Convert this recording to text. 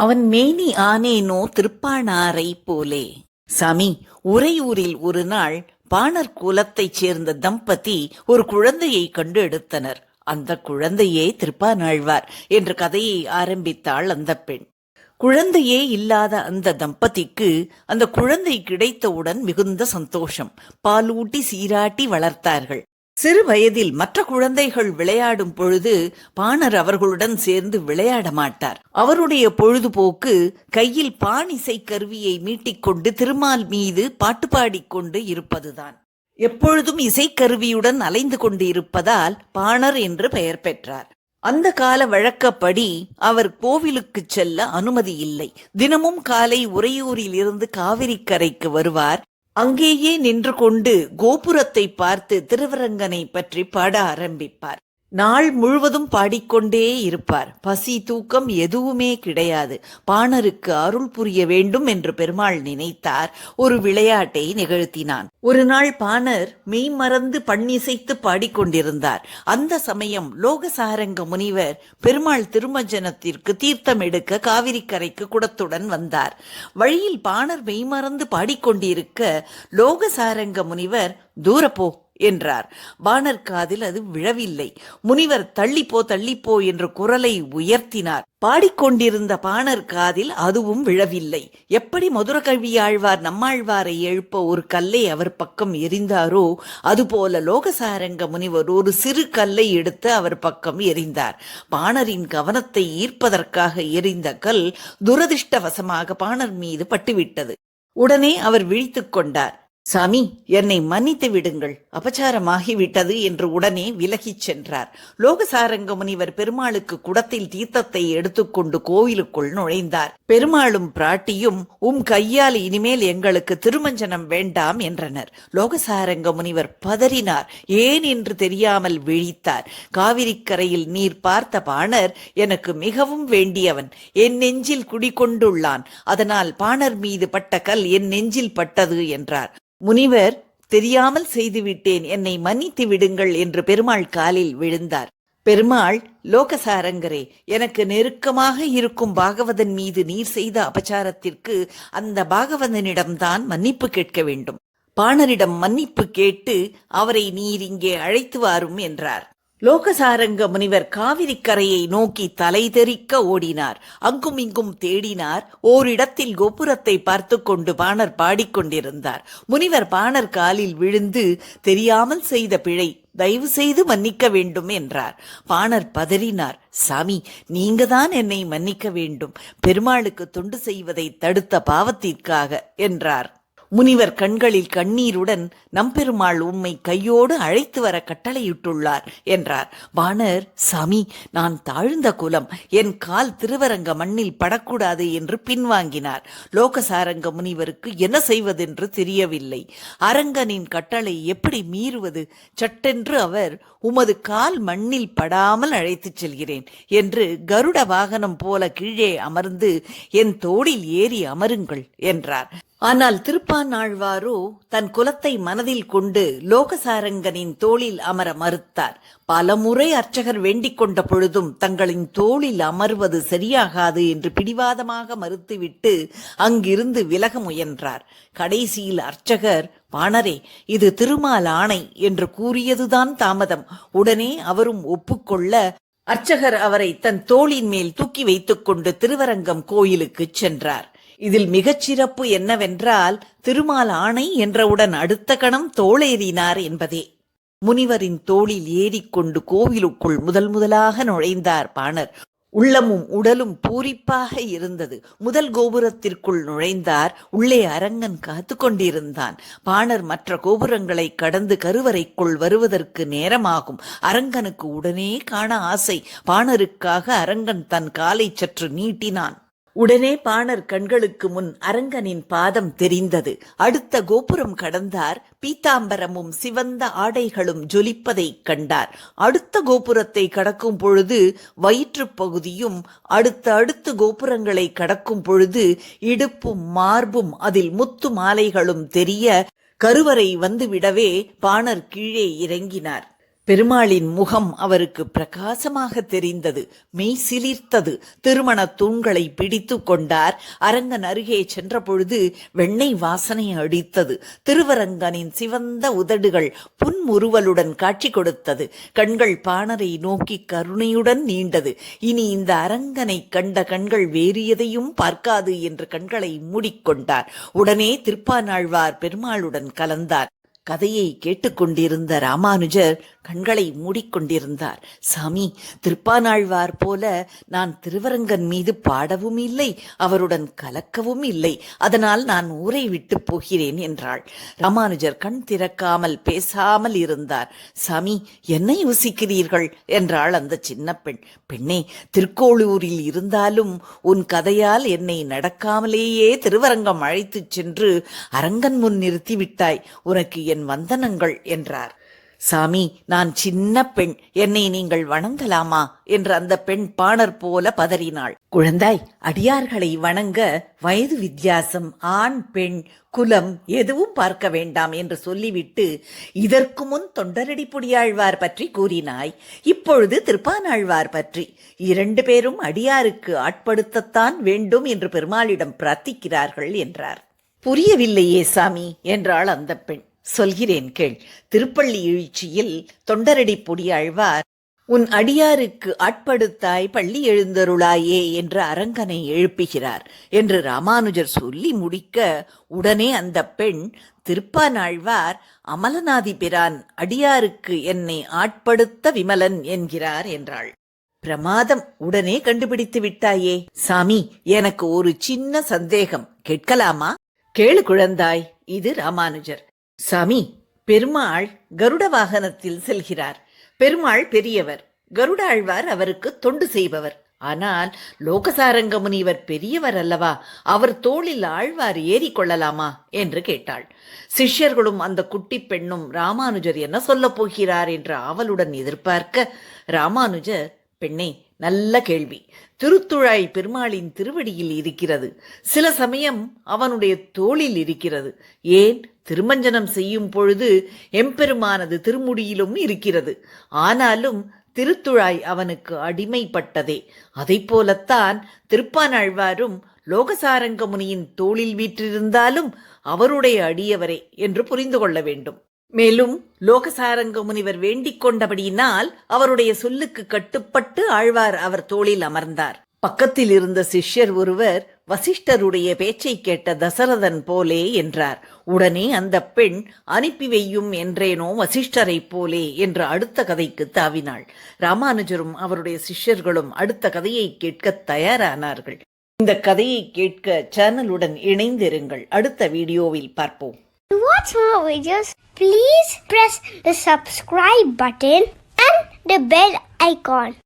அவன் மேனி ஆனேனோ திருப்பாணாரைப் போலே. சாமி உறையூரில் ஒரு நாள் பாணர் குலத்தைச் சேர்ந்த தம்பதி ஒரு குழந்தையை கண்டு எடுத்தனர். அந்த குழந்தையே திருப்பானாழ்வார் என்ற கதையை ஆரம்பித்தாள் அந்த பெண். குழந்தையே இல்லாத அந்த தம்பதிக்கு அந்த குழந்தை கிடைத்தவுடன் மிகுந்த சந்தோஷம். பாலூட்டி சீராட்டி வளர்த்தார்கள். சிறு வயதில் மற்ற குழந்தைகள் விளையாடும் பொழுது பாணர் அவர்களுடன் சேர்ந்து விளையாட மாட்டார். அவருடைய பொழுதுபோக்கு கையில் பாணிசை கருவியை மீட்டிக்கொண்டு திருமால் மீது பாட்டு பாடிக்கொண்டு இருப்பதுதான். எப்பொழுதும் இசைக்கருவியுடன் அலைந்து கொண்டு இருப்பதால் பாணர் என்று பெயர் பெற்றார். அந்த கால வழக்கப்படி அவர் கோவிலுக்கு செல்ல அனுமதி இல்லை. தினமும் காலை உறையூரில் இருந்து காவிரிக்கரைக்கு வருவார். அங்கேயே நின்று கொண்டு கோபுரத்தை பார்த்து திருவரங்கனை பற்றி பாட ஆரம்பிப்பார். நாள் முழுவதும் பாடிக்கொண்டே இருப்பார். பசி தூக்கம் எதுவுமே கிடையாது. பாணருக்கு அருள் புரிய வேண்டும் என்று பெருமாள் நினைத்தார். ஒரு விளையாட்டை நிகழ்த்தினான். ஒரு நாள் பாணர் மெய்மறந்து பண்ணிசைத்து பாடிக்கொண்டிருந்தார். அந்த சமயம் லோகசாரங்க முனிவர் பெருமாள் திருமஜனத்திற்கு தீர்த்தம் எடுக்க காவிரிக்கரைக்கு குடத்துடன் வந்தார். வழியில் பாணர் மெய்மறந்து பாடிக்கொண்டிருக்க லோகசாரங்க முனிவர் தூரப்போ என்றார். பாணர் காதில் அது விழவில்லை. முனிவர் தள்ளிப்போ தள்ளிப்போ என்ற குரலை உயர்த்தினார். பாடிக்கொண்டிருந்த பாணர் காதில் அதுவும் விழவில்லை. எப்படி மதுர ஆழ்வார் நம்மாழ்வாரை எழுப்ப ஒரு கல்லை அவர் பக்கம் எரிந்தாரோ அதுபோல லோகசாரங்க முனிவர் ஒரு சிறு கல்லை எடுத்து அவர் பக்கம் எரிந்தார் பாணரின் கவனத்தை ஈர்ப்பதற்காக எரிந்த கல் துரதிர்ஷ்டவசமாக பாணர் மீது பட்டுவிட்டது. உடனே அவர் விழித்துக் கொண்டார். சாமி என்னை மன்னித்து விடுங்கள். அபச்சாரமாகிவிட்டது என்று உடனே விலகிச் சென்றார். லோகசாரங்க முனிவர் பெருமாளுக்கு குடத்தில் தீர்த்தத்தை எடுத்துக்கொண்டு கோவிலுக்குள் நுழைந்தார். பெருமாளும் பிராட்டியும் உம் கையால் இனிமேல் எங்களுக்கு திருமஞ்சனம் வேண்டாம் என்றனர். லோகசாரங்க முனிவர் பதறினார். ஏன்? என்று தெரியாமல் விழித்தார். காவிரிக்கரையில் நீர் பார்த்த பாணர் எனக்கு மிகவும் வேண்டியவன். என் நெஞ்சில் குடிகொண்டுள்ளான். அதனால் பாணர் மீது பட்ட கல் என் நெஞ்சில் பட்டது என்றார். முனிவர் தெரியாமல் செய்துவிட்டேன் என்னை மன்னித்து விடுங்கள் என்று பெருமாள் காலில் விழுந்தார். பெருமாள் லோகசாரங்கரே எனக்கு நெருக்கமாக இருக்கும் பாகவதன் மீது நீர் செய்த அபச்சாரத்திற்கு அந்த பாகவதனிடம்தான் மன்னிப்பு கேட்க வேண்டும். பாணரிடம் மன்னிப்பு கேட்டு அவரை நீர் இங்கே அழைத்து வாரும் என்றார். லோகசாரங்க முனிவர் காவிரி கரையை நோக்கி தலை தெறிக்க ஓடினார். அங்கும் இங்கும் தேடினார். ஓரிடத்தில் கோபுரத்தை பார்த்து கொண்டு பாணர் பாடிக்கொண்டிருந்தார். முனிவர் பாணர் காலில் விழுந்து தெரியாமல் செய்த பிழை தயவு செய்து மன்னிக்க வேண்டும் என்றார். பாணர் பதறினார். சாமி நீங்க தான் என்னை மன்னிக்க வேண்டும். பெருமாளுக்கு தொண்டு செய்வதை தடுத்த பாவத்திற்காக என்றார். முனிவர் கண்களில் கண்ணீருடன் நம்பெருமாள் உம்மை கையோடு அழைத்து வர கட்டளையிட்டுள்ளார் என்றார். பாணர் சாமி நான் தாழ்ந்த குலம். என் கால் திருவரங்க மண்ணில் படக்கூடாது என்று பின்வாங்கினார். லோகசாரங்க முனிவருக்கு என்ன செய்வதென்று தெரியவில்லை. அரங்கனின் கட்டளை எப்படி மீறுவது? சட்டென்று அவர் உமது கால் மண்ணில் படாமல் அழைத்துச் செல்கிறேன் என்று கருட வாகனம் போல கீழே அமர்ந்து என் தோளில் ஏறி அமருங்கள் என்றார். ஆனால் திருப்பானாழ்வாரோ தன் குலத்தை மனதில் கொண்டு லோகசாரங்கனின் தோளில் அமர மறுத்தார். பலமுறை அர்ச்சகர் வேண்டிக் கொண்ட பொழுதும் தங்களின் தோளில் அமர்வது சரியாகாது என்று பிடிவாதமாக மறுத்துவிட்டு அங்கிருந்து விலக முயன்றார். கடைசியில் அர்ச்சகர் பாணரே இது திருமால் ஆணை என்று கூறியதுதான் தாமதம். உடனே அவரும் ஒப்புக்கொள்ள அர்ச்சகர் அவரை தன் தோளின் மேல் தூக்கி வைத்துக்கொண்டு திருவரங்கம் கோயிலுக்குச் சென்றார். இதில் மிகச் சிறப்பு என்னவென்றால் திருமால் ஆணை என்றவுடன் அடுத்த கணம் தோளேறினார் என்பதே. முனிவரின் தோளில் ஏறிக்கொண்டு கோவிலுக்குள் முதல் முதலாக நுழைந்தார் பாணர். உள்ளமும் உடலும் பூரிப்பாக இருந்தது. முதல் கோபுரத்திற்குள் நுழைந்தார். உள்ளே அரங்கன் காத்து கொண்டிருந்தான். பாணர் மற்ற கோபுரங்களை கடந்து கருவறைக்குள் வருவதற்கு நேரமாகும். அரங்கனுக்கு உடனே காண ஆசை. பாணருக்காக அரங்கன் தன் காலை சற்று நீட்டினான். உடனே பாணர் கண்களுக்கு முன் அரங்கனின் பாதம் தெரிந்தது. அடுத்த கோபுரம் கடந்தார். பீத்தாம்பரமும் சிவந்த ஆடைகளும் ஜொலிப்பதைக் கண்டார். அடுத்த கோபுரத்தை கடக்கும் பொழுது வயிற்றுப் பகுதியும் அடுத்த அடுத்த கோபுரங்களை கடக்கும் பொழுது இடுப்பும் மார்பும் அதில் முத்து மாலைகளும் தெரிய கருவறை வந்துவிடவே பாணர் கீழே இறங்கினார். பெருமாளின் முகம் அவருக்கு பிரகாசமாக தெரிந்தது. மெய் சிலிர்த்தது. திருமண தூண்களை பிடித்து கொண்டார். அரங்கன் அருகே சென்றபொழுது வெண்ணெய் வாசனை அடித்தது. திருவரங்கனின் சிவந்த உதடுகள் புன்முறுவலுடன் காட்சி கொடுத்தது. கண்கள் பாணரை நோக்கி கருணையுடன் நீண்டது. இனி இந்த அரங்கனை கண்ட கண்கள் வேறு எதையும் பார்க்காது என்று கண்களை மூடிக்கொண்டார். உடனே திருப்பானாழ்வார் பெருமாளுடன் கலந்தார். கதையை கேட்டுக்கொண்டிருந்த ராமானுஜர் கண்களை மூடிக்கொண்டிருந்தார். சாமி திருப்பானாழ்வார் போல நான் திருவரங்கன் மீது பாடவும் இல்லை அவருடன் கலக்கவும் இல்லை. அதனால் நான் ஊரை விட்டு போகிறேன் என்றாள். ராமானுஜர் கண் திறக்காமல் பேசாமல் இருந்தார். சாமி என்ன யோசிக்கிறீர்கள் என்றாள் அந்த சின்ன பெண். பெண்ணே திருக்கோளூரில் இருந்தாலும் உன் கதையால் என்னை நடக்காமலேயே திருவரங்கம் அழைத்துச் சென்று அரங்கன் முன் நிறுத்திவிட்டாய். உனக்கு என் வந்தனங்கள் என்றார். சாமி நான் சின்ன பெண் என்னை நீங்கள் வணங்கலாமா? என்று அந்த பெண் பாணர் போல பதறினாள். குழந்தாய் அடியார்களை வணங்க வயது வித்தியாசம் ஆண் பெண் குலம் எதுவும் பார்க்க வேண்டாம் என்று சொல்லிவிட்டு இதற்கு முன் தொண்டரடி புடியாழ்வார் பற்றி கூறினாய். இப்பொழுது திருப்பானாழ்வார் பற்றி. இரண்டு பேரும் அடியாருக்கு ஆட்படுத்தத்தான் வேண்டும் என்று பெருமாளிடம் பிரார்த்திக்கிறார்கள் என்றார். புரியவில்லையே சாமி என்றாள் அந்த பெண். சொல்கிறேன் கேள். திருப்பள்ளி எழுச்சியில் தொண்டரடி பொடியாழ்வார் உன் அடியாருக்கு ஆட்படுத்தாய் பள்ளி எழுந்தருளாயே என்று அரங்கனை எழுப்புகிறார் என்று ராமானுஜர் சொல்லி முடிக்க உடனே அந்த பெண் திருப்பானாழ்வார் அமலநாதி பிரான் அடியாருக்கு என்னை ஆட்படுத்த விமலன் என்கிறார் என்றாள். பிரமாதம் உடனே கண்டுபிடித்து விட்டாயே. சாமி எனக்கு ஒரு சின்ன சந்தேகம். கேட்கலாமா? கேளு குழந்தாய் இது ராமானுஜர். சாமி பெருமாள் கருட வாகனத்தில் செல்கிறார். பெருமாள் பெரியவர் கருடாழ்வார் அவருக்கு தொண்டு செய்பவர். ஆனால் லோகசாரங்க முனிவர் பெரியவர் அல்லவா அவர் தோளில் ஆழ்வார் ஏறிக் கொள்ளலாமா என்று கேட்டாள். சிஷ்யர்களும் அந்த குட்டி பெண்ணும் ராமானுஜர் என்ன சொல்லப் போகிறார் என்று ஆவலுடன் எதிர்பார்க்க ராமானுஜர் பெண்ணே நல்ல கேள்வி. திருத்துழாய் பெருமாளின் திருவடியில் இருக்கிறது. சில சமயம் அவனுடைய தோளில் இருக்கிறது. ஏன்? திருமஞ்சனம் செய்யும் பொழுது எம்பெருமானது திருமுடியிலும் இருக்கிறது. ஆனாலும் திருத்துழாய் அவனுக்கு அடிமைப்பட்டதே. அதைப் போலத்தான் திருப்பானாழ்வாரும் லோகசாரங்க முனியின் தோளில் வீற்றிருந்தாலும் அவருடைய அடியவரே என்று புரிந்து கொள்ள வேண்டும். மேலும் லோகசாரங்க முனிவர் வேண்டிக் கொண்டபடியினால் அவருடைய சொல்லுக்கு கட்டுப்பட்டு ஆழ்வார் அவர் தோளில் அமர்ந்தார். பக்கத்தில் இருந்த சிஷ்யர் ஒருவர் வசிஷ்டருடைய பேச்சை கேட்ட தசரதன் போலே என்றார். உடனே அந்த பெண் அனுப்பி வையும் என்றேனோ வசிஷ்டரைப் போலே என்று அடுத்த கதைக்கு தாவினாள். ராமானுஜரும் அவருடைய சிஷ்யர்களும் அடுத்த கதையை கேட்க தயாரானார்கள். இந்த கதையை கேட்க சேனலுடன் இணைந்திருங்கள். அடுத்த வீடியோவில் பார்ப்போம். To watch more videos, please press the subscribe button and the bell icon.